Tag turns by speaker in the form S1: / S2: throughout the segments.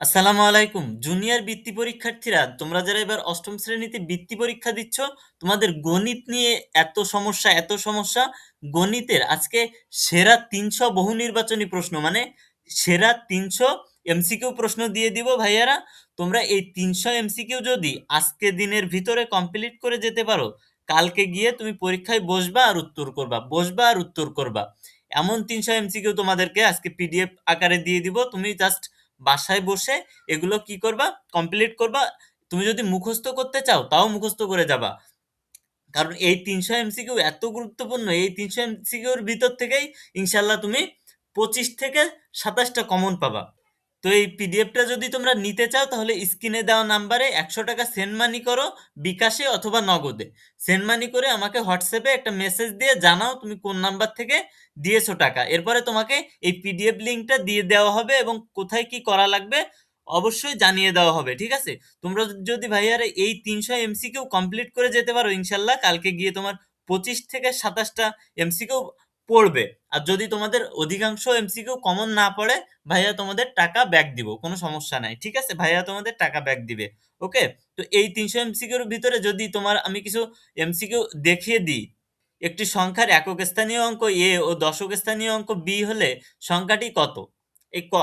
S1: আসসালামু আলাইকুম। জুনিয়র বৃত্তি পরীক্ষার্থীরা, তোমরা যারা এবার অষ্টম শ্রেণীতে বৃত্তি পরীক্ষা দিচ্ছ, তোমাদের গণিত নিয়ে এত সমস্যা এত সমস্যা। গণিতের আজকে সেরা তিনশো বহু নির্বাচনী প্রশ্ন মানে সেরা তিনশো এমসিকিউ প্রশ্ন দিয়ে দিব ভাইয়ারা। তোমরা এই তিনশো এমসিকিউ যদি আজকে দিনের ভিতরে কমপ্লিট করে যেতে পারো, কালকে গিয়ে তুমি পরীক্ষায় বসবা আর উত্তর করবা, বসবা আর উত্তর করবা। এমন তিনশো এমসিকিউ তোমাদেরকে আজকে পিডিএফ আকারে দিয়ে দিব, তুমি জাস্ট বাসায় বসে এগুলো কি করবা? কমপ্লিট করবা। তুমি যদি মুখস্থ করতে চাও, তাও মুখস্থ করে যাবা। কারণ এই তিনশো এমসিকিউ এত গুরুত্বপূর্ণ, এই তিনশো এমসিকিউর ভিতর থেকেই ইনশাল্লাহ তুমি পঁচিশ থেকে সাতাশটা কমন পাবা। তো এই পিডিএফটা যদি তোমরা নিতে চাও, তাহলে স্ক্রিনে দেওয়া নাম্বারে একশো টাকা সেন্ড মানি করো বিকাশে অথবা নগদে। সেন্ড মানি করে আমাকে হোয়াটসঅ্যাপে একটা মেসেজ দিয়ে জানাও তুমি কোন নাম্বার থেকে দিয়েছ টাকা। এরপরে তোমাকে এই পিডিএফ লিঙ্কটা দিয়ে দেওয়া হবে এবং কোথায় কি করা লাগবে অবশ্যই জানিয়ে দেওয়া হবে, ঠিক আছে? তোমরা যদি ভাইয়ারে এই তিনশো এমসিকিউ কমপ্লিট করে যেতে পারো, ইনশাল্লাহ কালকে গিয়ে তোমার পঁচিশ থেকে সাতাশটা এমসিকিউ পড়বে। আর যদি তোমাদের অধিকাংশ এমসিকিউ কমন না পড়ে, ভাইয়া তোমাদের টাকা ব্যাক দিব, কোনো সমস্যা নাই, ঠিক আছে? ভাইয়া তোমাদের টাকা ব্যাক দিবে ওকে তো এই তিনশো এমসিকিউর ভিতরে যদি তোমার আমি কিছু এমসিকিউ দেখিয়ে দিই, একটি সংখ্যার একক স্থানীয় অঙ্ক এ ও দশক স্থানীয় অঙ্ক বি হলে সংখ্যাটি কত? এই ক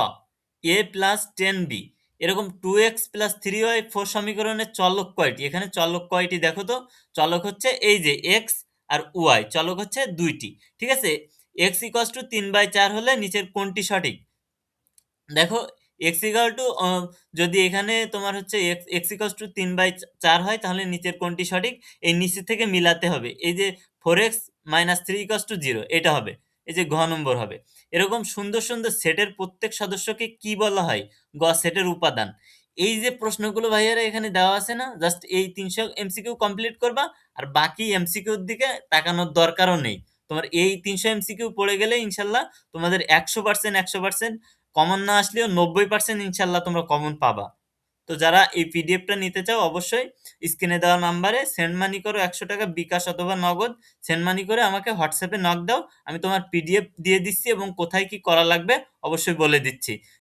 S1: এ প্লাস টেন বি এরকম two x plus three y four সমীকরণের চলক কয়টি? এখানে চলক কয়টি দেখো তো? চলক হচ্ছে এই যে এক্স আর ওয়াই চলক হচ্ছে দুইটি, ঠিক আছে? এক্স ইকস টু তিন বাই চার হলে নিচের কোনটি সঠিক? দেখো, এক্স ইকাল টু যদি এখানে তোমার হচ্ছে এক্স এক্স টু তিন বাই চার হয়, তাহলে নিচের কোনটি সঠিক? এই নিচে থেকে মিলাতে হবে। এই যে four x minus three x two zero, এটা হবে। এই যে ঘ নম্বর হবে। এরকম সুন্দর সুন্দর সেটের প্রত্যেক সদস্যকে কি বলা হয়? গ সেটের উপাদান। এই যে প্রশ্নগুলো ভাইয়ারা এখানে দেওয়া আছে না জাস্ট এই তিনশো এমসিকিউ কমপ্লিট করবা, আর বাকি এমসিকিউর দিকে তাকানোর দরকারও নেই। তোমার এই তিনশো এমসিকিউ পড়ে গেলে ইনশাল্লাহ তোমাদের একশো পার্সেন্ট একশো পার্সেন্ট কমন না আসলেও নব্বই পার্সেন্ট ইনশাল্লাহ তোমরা কমন পাবা। তো যারা এই পিডিএফটা নিতে চাও অবশ্যই স্ক্রিনে দেওয়া নাম্বারে সেন্ড মানি করো একশো টাকা বিকাশ অথবা নগদ সেন্ড মানি করে আমাকে হোয়াটসঅ্যাপে নক দাও, আমি তোমার পিডিএফ দিয়ে দিচ্ছি এবং কোথায় কি করা লাগবে অবশ্যই বলে দিচ্ছি।